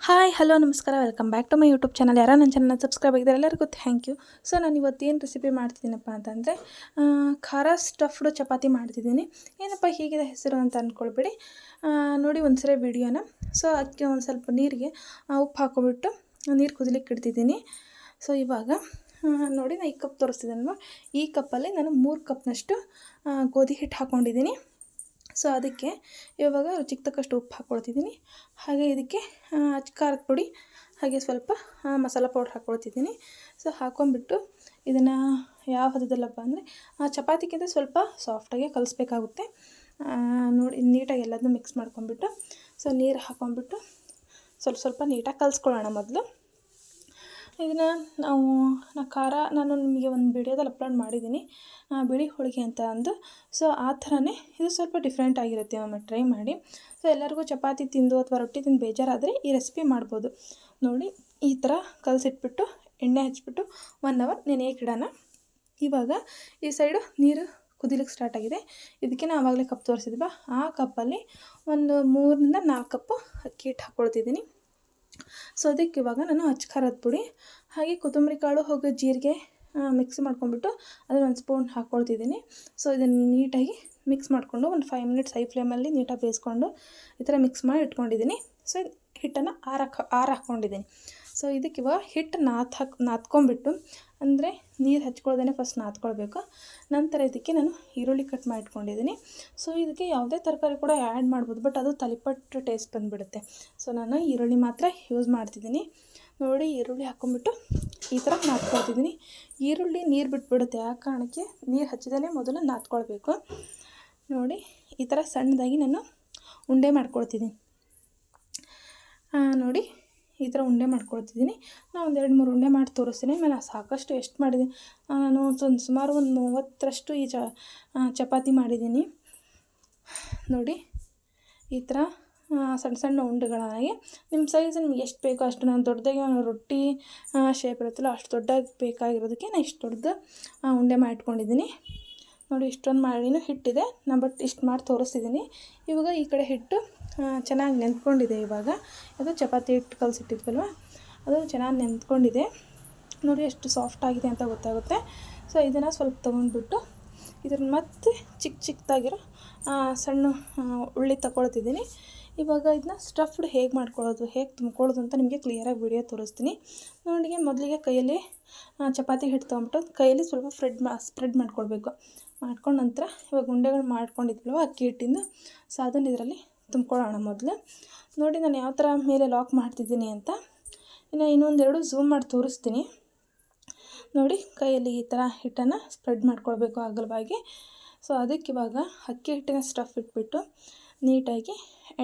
Hi, hello, ನಮಸ್ಕಾರ. Welcome back to my YouTube channel ಯಾರು ನನ್ನ ಚಾನಲ್ ಸಬ್ಸ್ಕ್ರೈಬ್ ಆಗಿದ್ದಾರೆ ಎಲ್ಲರಿಗೂ ಥ್ಯಾಂಕ್ ಯು ಸೊ ನಾನು ಇವತ್ತು ಏನು ರೆಸಿಪಿ ಮಾಡ್ತಿದ್ದೀನಪ್ಪ ಅಂತಂದರೆ ಖಾರ ಸ್ಟಫ್ಡ್ ಚಪಾತಿ ಮಾಡ್ತಿದ್ದೀನಿ. ಏನಪ್ಪ ಹೀಗಿದೆ ಹೆಸರು ಅಂತ ಅಂದ್ಕೊಳ್ಬೇಡಿ ನೋಡಿ ಒಂದು ಸರಿ ವಿಡಿಯೋನ ಸೊ ಅದಕ್ಕೆ ಒಂದು ಸ್ವಲ್ಪ ನೀರಿಗೆ ಉಪ್ಪು ಹಾಕೊಬಿಟ್ಟು ನೀರು ಕುದಿಲಿಕ್ಕೆ ಇಡ್ತಿದ್ದೀನಿ. ಸೊ ಇವಾಗ ನೋಡಿ ನಾನು ಈ ಕಪ್ ತೋರಿಸ್ತಿದ್ದೀನಲ್ವ ಈ ಕಪ್ಪಲ್ಲಿ ನಾನು ಮೂರು ಕಪ್ನಷ್ಟು ಗೋಧಿ ಹಿಟ್ಟು ಹಾಕ್ಕೊಂಡಿದ್ದೀನಿ. ಸೊ ಅದಕ್ಕೆ ಇವಾಗ ರುಚಿಗೆ ತಕ್ಕಷ್ಟು ಉಪ್ಪು ಹಾಕ್ಕೊಳ್ತಿದ್ದೀನಿ. ಹಾಗೆ ಇದಕ್ಕೆ ಖಾರದ ಪುಡಿ, ಹಾಗೆ ಸ್ವಲ್ಪ ಮಸಾಲೆ ಪೌಡ್ರ್ ಹಾಕ್ಕೊಳ್ತಿದ್ದೀನಿ. ಸೊ ಹಾಕ್ಕೊಂಬಿಟ್ಟು ಇದನ್ನು ಯಾವ ಹದದಲ್ಲಪ್ಪ ಅಂದರೆ ಚಪಾತಿಗಿಂತ ಸ್ವಲ್ಪ ಸಾಫ್ಟಾಗಿ ಕಲಿಸ್ಬೇಕಾಗುತ್ತೆ. ನೋಡಿ, ನೀಟಾಗಿ ಎಲ್ಲದನ್ನೂ ಮಿಕ್ಸ್ ಮಾಡ್ಕೊಂಬಿಟ್ಟು ಸೊ ನೀರು ಹಾಕ್ಕೊಂಬಿಟ್ಟು ಸ್ವಲ್ಪ ಸ್ವಲ್ಪ ನೀಟಾಗಿ ಕಲಿಸ್ಕೊಳ್ಳೋಣ ಮೊದಲು. ಇದನ್ನು ನಾವು, ನಾ ಖಾರ, ನಾನು ನಿಮಗೆ ಒಂದು ವಿಡಿಯೋದಲ್ಲಿ ಅಪ್ಲೋಡ್ ಮಾಡಿದ್ದೀನಿ ಬಿಳಿ ಹೋಳಿಗೆ ಅಂತ ಅಂದು. ಸೊ ಆ ಥರನೇ ಇದು ಸ್ವಲ್ಪ ಡಿಫ್ರೆಂಟ್ ಆಗಿರುತ್ತೆ ಒಮ್ಮೆ ಟ್ರೈ ಮಾಡಿ. ಸೊ ಎಲ್ಲರಿಗೂ ಚಪಾತಿ ತಿಂದು ಅಥವಾ ರೊಟ್ಟಿ ತಿಂದು ಬೇಜಾರಾದರೆ ಈ ರೆಸಿಪಿ ಮಾಡ್ಬೋದು. ನೋಡಿ, ಈ ಥರ ಕಲಸಿಟ್ಬಿಟ್ಟು, ಎಣ್ಣೆ ಹಚ್ಬಿಟ್ಟು ಒನ್ ಅವರ್ ನೆನೆಯಕ್ಕೆ ಇಡೋಣ. ಇವಾಗ ಈ ಸೈಡು ನೀರು ಕುದಿಲಿಕ್ಕೆ ಸ್ಟಾರ್ಟ್ ಆಗಿದೆ. ಇದಕ್ಕೆ ನಾನು ಆವಾಗಲೇ ಕಪ್ ತೋರಿಸಿದ್ವಾ ಆ ಕಪ್ಪಲ್ಲಿ ಒಂದು ಮೂರರಿಂದ ನಾಲ್ಕು ಕಪ್ಪು ಅಕ್ಕಿ ಹಿಟ್ಟು ಹಾಕ್ಕೊಳ್ತಿದ್ದೀನಿ ಸೊ ಅದಕ್ಕೆ ಇವಾಗ ನಾನು ಅಚ್ಚ ಖಾರದ ಪುಡಿ, ಹಾಗೆ ಕೊತ್ತಂಬರಿ ಕಾಳು, ಹೋಗೋ ಜೀರಿಗೆ ಮಿಕ್ಸ್ ಮಾಡ್ಕೊಂಡ್ಬಿಟ್ಟು ಅದನ್ನು ಒಂದು ಸ್ಪೂನ್ ಹಾಕ್ಕೊಳ್ತಿದ್ದೀನಿ ಸೊ ಇದನ್ನು ನೀಟಾಗಿ ಮಿಕ್ಸ್ ಮಾಡಿಕೊಂಡು ಒಂದು ಫೈವ್ ಮಿನಿಟ್ಸ್ ಹೈ ಫ್ಲೇಮಲ್ಲಿ ನೀಟಾಗಿ ಬೇಯಿಸ್ಕೊಂಡು ಈ ಥರ ಮಿಕ್ಸ್ ಮಾಡಿ ಇಟ್ಕೊಂಡಿದ್ದೀನಿ. ಸೊ ಹಿಟ್ಟನ್ನು ಆರಕ್ಕೆ, ಆರು ಹಾಕ್ಕೊಂಡಿದ್ದೀನಿ ಸೊ ಇದಕ್ಕೆ ಇವಾಗ ಹಿಟ್ಟು ನಾತ್ ಹಾಕಿ ನಾದ್ಕೊಂಬಿಟ್ಟು ಅಂದರೆ ನೀರು ಹಚ್ಕೊಳ್ಳೋದೇ ಫಸ್ಟ್ ನಾದ್ಕೊಳ್ಬೇಕು. ನಂತರ ಇದಕ್ಕೆ ನಾನು ಈರುಳ್ಳಿ ಕಟ್ ಮಾಡಿಟ್ಕೊಂಡಿದ್ದೀನಿ. ಸೊ ಇದಕ್ಕೆ ಯಾವುದೇ ತರಕಾರಿ ಕೂಡ ಆ್ಯಡ್ ಮಾಡ್ಬೋದು ಬಟ್ ಅದು ತಲಿಪಟ್ಟು ಟೇಸ್ಟ್ ಬಂದುಬಿಡುತ್ತೆ. ಸೊ ನಾನು ಈರುಳ್ಳಿ ಮಾತ್ರ ಯೂಸ್ ಮಾಡ್ತಿದ್ದೀನಿ. ನೋಡಿ, ಈರುಳ್ಳಿ ಹಾಕ್ಕೊಂಬಿಟ್ಟು ಈ ಥರ ನಾದ್ಕೊಳ್ತಿದ್ದೀನಿ. ಈರುಳ್ಳಿ ನೀರು ಬಿಟ್ಬಿಡುತ್ತೆ ಆ ಕಾರಣಕ್ಕೆ ನೀರು ಹಚ್ಚಿದೇ ಮೊದಲು ನಾದ್ಕೊಳ್ಬೇಕು. ನೋಡಿ, ಈ ಥರ ಸಣ್ಣದಾಗಿ ನಾನು ಉಂಡೆ ಮಾಡ್ಕೊಳ್ತಿದ್ದೀನಿ. ನೋಡಿ ಈ ಥರ ಉಂಡೆ ಮಾಡ್ಕೊಳ್ತಿದ್ದೀನಿ. ನಾನು ಒಂದು ಎರಡು ಮೂರು ಉಂಡೆ ಮಾಡಿ ತೋರಿಸ್ತೀನಿ. ಆಮೇಲೆ ಸಾಕಷ್ಟು ಎಷ್ಟು ಮಾಡಿದ್ದೀನಿ ನಾನು ಒಂದು ಸುಮಾರು ಒಂದು ಮೂವತ್ತರಷ್ಟು ಈ ಚಪಾತಿ ಮಾಡಿದ್ದೀನಿ. ನೋಡಿ, ಈ ಥರ ಸಣ್ಣ ಸಣ್ಣ ಉಂಡೆಗಳಾಗಿ. ನಿಮ್ಮ ಸೈಜ್ ನಿಮ್ಗೆ ಎಷ್ಟು ಬೇಕೋ ಅಷ್ಟು ನಾನು ದೊಡ್ಡದಾಗಿ ರೊಟ್ಟಿ ಶೇಪ್ ಇರುತ್ತಲ್ಲ ಅಷ್ಟು ದೊಡ್ಡದಾಗಿ ಬೇಕಾಗಿರೋದಕ್ಕೆ ನಾನು ಇಷ್ಟು ದೊಡ್ಡದು ಉಂಡೆ ಮಾಡಿಟ್ಕೊಂಡಿದ್ದೀನಿ ನೋಡಿ, ಇಷ್ಟೊಂದು ಮಾಡಿನೂ ಹಿಟ್ಟಿದೆ. ನಾನು ಬಟ್ ಇಷ್ಟು ಮಾಡಿ ತೋರಿಸ್ತಿದ್ದೀನಿ. ಇವಾಗ ಈ ಕಡೆ ಹಿಟ್ಟು ಚೆನ್ನಾಗಿ ನೆಂದ್ಕೊಂಡಿದೆ ಇವಾಗ. ಅದು ಚಪಾತಿ ಹಿಟ್ಟು ಕಲಸಿಟ್ಟಿದ್ವಲ್ವ? ಅದು ಚೆನ್ನಾಗಿ ನೆಂದ್ಕೊಂಡಿದೆ ನೋಡಿ ಎಷ್ಟು ಸಾಫ್ಟ್ ಆಗಿದೆ ಅಂತ ಗೊತ್ತಾಗುತ್ತೆ. ಸೊ ಇದನ್ನು ಸ್ವಲ್ಪ ತೊಗೊಂಡ್ಬಿಟ್ಟು ಇದನ್ನು ಮತ್ತೆ ಚಿಕ್ಕ ಚಿಕ್ಕದಾಗಿರೋ ಸಣ್ಣ ಉಳ್ಳಿ ತಗೊಳ್ತಿದ್ದೀನಿ ಇವಾಗ ಇದನ್ನ ಸ್ಟಫ್ಡ್ ಹೇಗೆ ಮಾಡ್ಕೊಳ್ಳೋದು, ಹೇಗೆ ತುಂಬ್ಕೊಳ್ಳೋದು ಅಂತ ನಿಮಗೆ ಕ್ಲಿಯರಾಗಿ ವಿಡಿಯೋ ತೋರಿಸ್ತೀನಿ. ನೋಡಿ, ಮೊದಲಿಗೆ ಕೈಯಲ್ಲಿ ಚಪಾತಿ ಹಿಟ್ಟು ತೊಗೊಂಬಿಟ್ಟು ಕೈಯಲ್ಲಿ ಸ್ವಲ್ಪ ಫ್ರೆಡ್ ಮಾ ಸ್ಪ್ರೆಡ್ ಮಾಡ್ಕೊಳ್ಬೇಕು. ಮಾಡ್ಕೊಂಡು ನಂತರ ಇವಾಗ ಉಂಡೆಗಳು ಮಾಡ್ಕೊಂಡಿದ್ವಲ್ವ ಅಕ್ಕಿ ಹಿಟ್ಟಿಂದು? ಸೊ ಅದನ್ನು ಇದರಲ್ಲಿ ತುಂಬ್ಕೊಳ್ಳೋಣ ಮೊದಲು. ನೋಡಿ ನಾನು ಯಾವ ಥರ ಮೇಲೆ ಲಾಕ್ ಮಾಡ್ತಿದ್ದೀನಿ ಅಂತ. ಇನ್ನು ಇನ್ನೊಂದೆರಡು ಝೂಮ್ ಮಾಡಿ ತೋರಿಸ್ತೀನಿ. ನೋಡಿ ಕೈಯಲ್ಲಿ ಈ ಥರ ಹಿಟ್ಟನ್ನು ಸ್ಪ್ರೆಡ್ ಮಾಡ್ಕೊಳ್ಬೇಕು ಅಗಲವಾಗಿ ಸೊ ಅದಕ್ಕೆ ಇವಾಗ ಅಕ್ಕಿ ಹಿಟ್ಟಿನ ಸ್ಟಫ್ ಇಟ್ಬಿಟ್ಟು ನೀಟಾಗಿ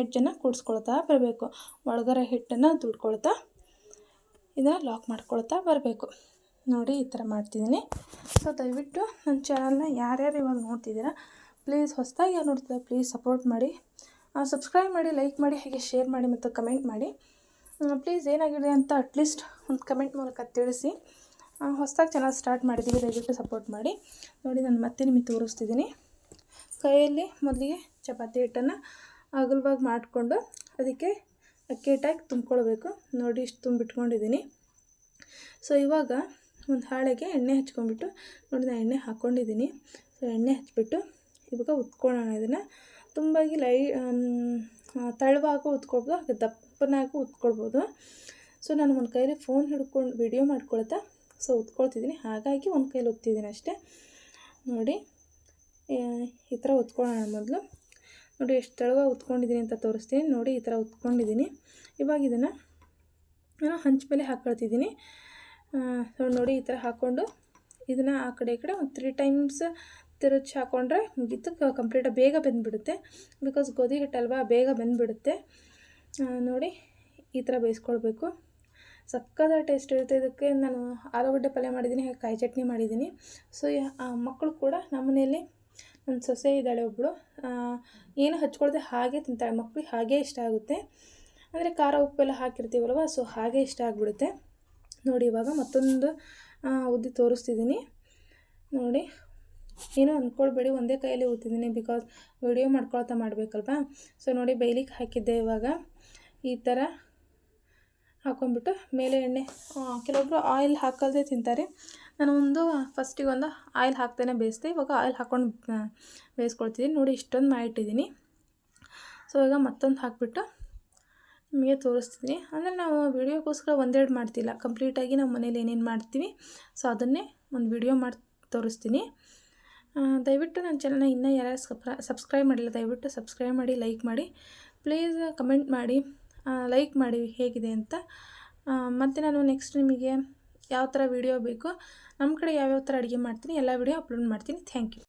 ಎಡ್ಜನ್ನು ಕೂಡಿಸ್ಕೊಳ್ತಾ ಬರಬೇಕು. ಒಳಗರ ಹಿಟ್ಟನ್ನು ದುಡ್ಕೊಳ್ತಾ ಇದನ್ನು ಲಾಕ್ ಮಾಡ್ಕೊಳ್ತಾ ಬರಬೇಕು. ನೋಡಿ ಈ ಥರ ಮಾಡ್ತಿದ್ದೀನಿ. ಸೊ ದಯವಿಟ್ಟು ನನ್ನ ಚಾನಲ್ನ ಯಾರ್ಯಾರು ಇವಾಗ ನೋಡ್ತಿದ್ದೀರಾ ಪ್ಲೀಸ್ ಹೊಸದಾಗಿ ಯಾರು ನೋಡ್ತಿದ್ದಾರೆ ಪ್ಲೀಸ್ ಸಪೋರ್ಟ್ ಮಾಡಿ. ಸಬ್ಸ್ಕ್ರೈಬ್ ಮಾಡಿ ಲೈಕ್ ಮಾಡಿ, ಹಾಗೆ ಶೇರ್ ಮಾಡಿ ಮತ್ತು ಕಮೆಂಟ್ ಮಾಡಿ. ಪ್ಲೀಸ್ ಏನಾಗಿದೆ ಅಂತ ಅಟ್ಲೀಸ್ಟ್ ಒಂದು ಕಮೆಂಟ್ ಮೂಲಕ ತಿಳಿಸಿ. ಹೊಸದಾಗಿ ಚೆನ್ನಾಗಿ ಸ್ಟಾರ್ಟ್ ಮಾಡಿದ್ದೀವಿ ದಯವಿಟ್ಟು ಸಪೋರ್ಟ್ ಮಾಡಿ. ನೋಡಿ, ನಾನು ಮತ್ತೆ ನಿಮಗೆ ತೋರಿಸ್ತಿದ್ದೀನಿ. ಕೈಯಲ್ಲಿ ಮೊದಲಿಗೆ ಚಪಾತಿ ಹಿಟ್ಟನ್ನು ಅಗಲವಾಗಿ ಮಾಡಿಕೊಂಡು ಅದಕ್ಕೆ ಅಕ್ಕಿ ಹಿಟ್ಟಾಗಿ ತುಂಬ್ಕೊಳ್ಬೇಕು. ನೋಡಿ, ಇಷ್ಟು ತುಂಬಿಟ್ಕೊಂಡಿದ್ದೀನಿ. ಸೊ ಇವಾಗ ಒಂದು ಹಾಳೆಗೆ ಎಣ್ಣೆ ಹಚ್ಕೊಂಡ್ಬಿಟ್ಟು ನೋಡಿ, ನಾನು ಎಣ್ಣೆ ಹಾಕ್ಕೊಂಡಿದ್ದೀನಿ. ಸೊ ಎಣ್ಣೆ ಹಚ್ಬಿಟ್ಟು ಇವಾಗ ಉತ್ಕೊಳ್ಳೋಣ ಇದನ್ನು. ತುಂಬಾಗಿ ಲೈ ತಳವಾಗೂ ಉತ್ಕೊಳ್ಬೋದು, ಹಾಗೆ ದಪ್ಪನಾಗೂ ಉತ್ಕೊಳ್ಬೋದು. ಸೊ, ನಾನು ಒಂದು ಕೈಯಲ್ಲಿ ಫೋನ್ ಹಿಡ್ಕೊಂಡು ವಿಡಿಯೋ ಮಾಡ್ಕೊಳ್ತಾ, ಸೊ, ಉತ್ಕೊಳ್ತಿದ್ದೀನಿ. ಹಾಗಾಗಿ ಒಂದು ಕೈಲಿ ಒತ್ತಿದ್ದೀನಿ ಅಷ್ಟೇ. ನೋಡಿ ಈ ಥರ ಉತ್ಕೊಳ್ಳೋಣ ಮೊದಲು. ನೋಡಿ, ಎಷ್ಟು ತಳುವ ಉತ್ಕೊಂಡಿದ್ದೀನಿ ಅಂತ ತೋರಿಸ್ತೀನಿ. ನೋಡಿ, ಈ ಥರ ಉತ್ಕೊಂಡಿದ್ದೀನಿ ಇವಾಗ ಇದನ್ನು ನಾನು ಹಂಚ ಮೇಲೆ ಹಾಕ್ಕೊಳ್ತಿದ್ದೀನಿ ನೋಡಿ, ಈ ಥರ ಹಾಕ್ಕೊಂಡು ಇದನ್ನು ಆ ಕಡೆ ಈ ಕಡೆ ಒಂದು ತ್ರೀ ಟೈಮ್ಸ್ ತಿರುಚಿ ಹಾಕ್ಕೊಂಡ್ರೆ ಮುಗೀತು. ಕಂಪ್ಲೀಟಾಗಿ ಬೇಗ ಬೆಂದ್ಬಿಡುತ್ತೆ. ಬಿಕಾಸ್ ಗೋಧಿ ಹಿಟ್ಟಲ್ವಾ ಬೇಗ ಬೆಂದುಬಿಡುತ್ತೆ. ನೋಡಿ, ಈ ಥರ ಬೇಯಿಸ್ಕೊಳ್ಬೇಕು. ಸಕ್ಕದ ಟೇಸ್ಟ್ ಇರುತ್ತೆ. ಇದಕ್ಕೆ ನಾನು ಆಲೂಗಡ್ಡೆ ಪಲ್ಯ ಮಾಡಿದ್ದೀನಿ, ಹಾಗೆ ಕಾಯಿ ಚಟ್ನಿ ಮಾಡಿದ್ದೀನಿ. ಸೊ ಮಕ್ಕಳು ಕೂಡ ನಮ್ಮ ಮನೆಯಲ್ಲಿ, ನನ್ನ ಸೊಸೆ ಇದ್ದಾಳೆ ಒಬ್ಬಳು ಏನು ಹಚ್ಕೊಳ್ದೆ ಹಾಗೆ ತಿಂತಾಳೆ. ಮಕ್ಕಳಿಗೆ ಹಾಗೇ ಇಷ್ಟ ಆಗುತ್ತೆ. ಅಂದರೆ ಖಾರ ಉಪ್ಪೆಲ್ಲ ಹಾಕಿರ್ತೀವಲ್ವ ಸೊ ಹಾಗೆ ಇಷ್ಟ ಆಗಿಬಿಡುತ್ತೆ. ನೋಡಿ, ಇವಾಗ ಮತ್ತೊಂದು ಉದ್ದಿ ತೋರಿಸ್ತಿದ್ದೀನಿ. ನೋಡಿ ಏನೋ ಅಂದ್ಕೊಳ್ಬೇಡಿ ಒಂದೇ ಕೈಯಲ್ಲಿ ಊತಿದ್ದೀನಿ ಬಿಕಾಸ್ ವಿಡಿಯೋ ಮಾಡ್ಕೊಳ್ತಾ ಮಾಡಬೇಕಲ್ವಾ? ಸೊ ನೋಡಿ ಬೈಲಿಕ್ಕೆ ಹಾಕಿದ್ದೆ ಇವಾಗ. ಈ ಥರ ಹಾಕ್ಕೊಂಬಿಟ್ಟು ಮೇಲೆ ಎಣ್ಣೆ ಕೆಲವೊಬ್ಬರು ಆಯಿಲ್ ಹಾಕಲ್ದೇ ತಿಂತಾರೆ. ನಾನು ಒಂದು ಫಸ್ಟಿಗೆ ಒಂದು ಆಯಿಲ್ ಹಾಕ್ತೇನೆ ಬೇಯಿಸ್ದೆ, ಇವಾಗ ಆಯಿಲ್ ಹಾಕ್ಕೊಂಡು ಬೇಯಿಸ್ಕೊಳ್ತಿದ್ದೀನಿ ನೋಡಿ ಇಷ್ಟೊಂದು ಮಾಡಿಟ್ಟಿದ್ದೀನಿ ಸೊ ಇವಾಗ ಮತ್ತೊಂದು ಹಾಕ್ಬಿಟ್ಟು ನಿಮಗೆ ತೋರಿಸ್ತೀನಿ ಅಂದರೆ ನಾವು ವಿಡಿಯೋಗೋಸ್ಕರ ಒಂದೆರಡು ಮಾಡ್ತಿಲ್ಲ. ಕಂಪ್ಲೀಟಾಗಿ ನಾವು ಮನೇಲಿ ಏನೇನು ಮಾಡ್ತೀವಿ, ಸೊ ಅದನ್ನೇ ಒಂದು ವಿಡಿಯೋ ಮಾಡಿ ತೋರಿಸ್ತೀನಿ. ದಯವಿಟ್ಟು ನನ್ನ ಚಾನಲ್ನ ಇನ್ನೂ ಯಾರು ಸಬ್ಸ್ಕ್ರೈಬ್ ಮಾಡಿಲ್ಲ, ದಯವಿಟ್ಟು ಸಬ್ಸ್ಕ್ರೈಬ್ ಮಾಡಿ ಲೈಕ್ ಮಾಡಿ. ಪ್ಲೀಸ್ ಕಮೆಂಟ್ ಮಾಡಿ. ಲೈಕ್ ಮಾಡಿ ಹೇಗಿದೆ ಅಂತ. ಮತ್ತು ನಾನು ನೆಕ್ಸ್ಟ್ ನಿಮಗೆ ಯಾವ ಥರ ವೀಡಿಯೋ ಬೇಕು ನಮ್ಮ ಕಡೆ ಯಾವ್ಯಾವ ಥರ ಅಡುಗೆ ಮಾಡ್ತೀನಿ, ಎಲ್ಲ ವೀಡಿಯೋ ಅಪ್ಲೋಡ್ ಮಾಡ್ತೀನಿ. Thank you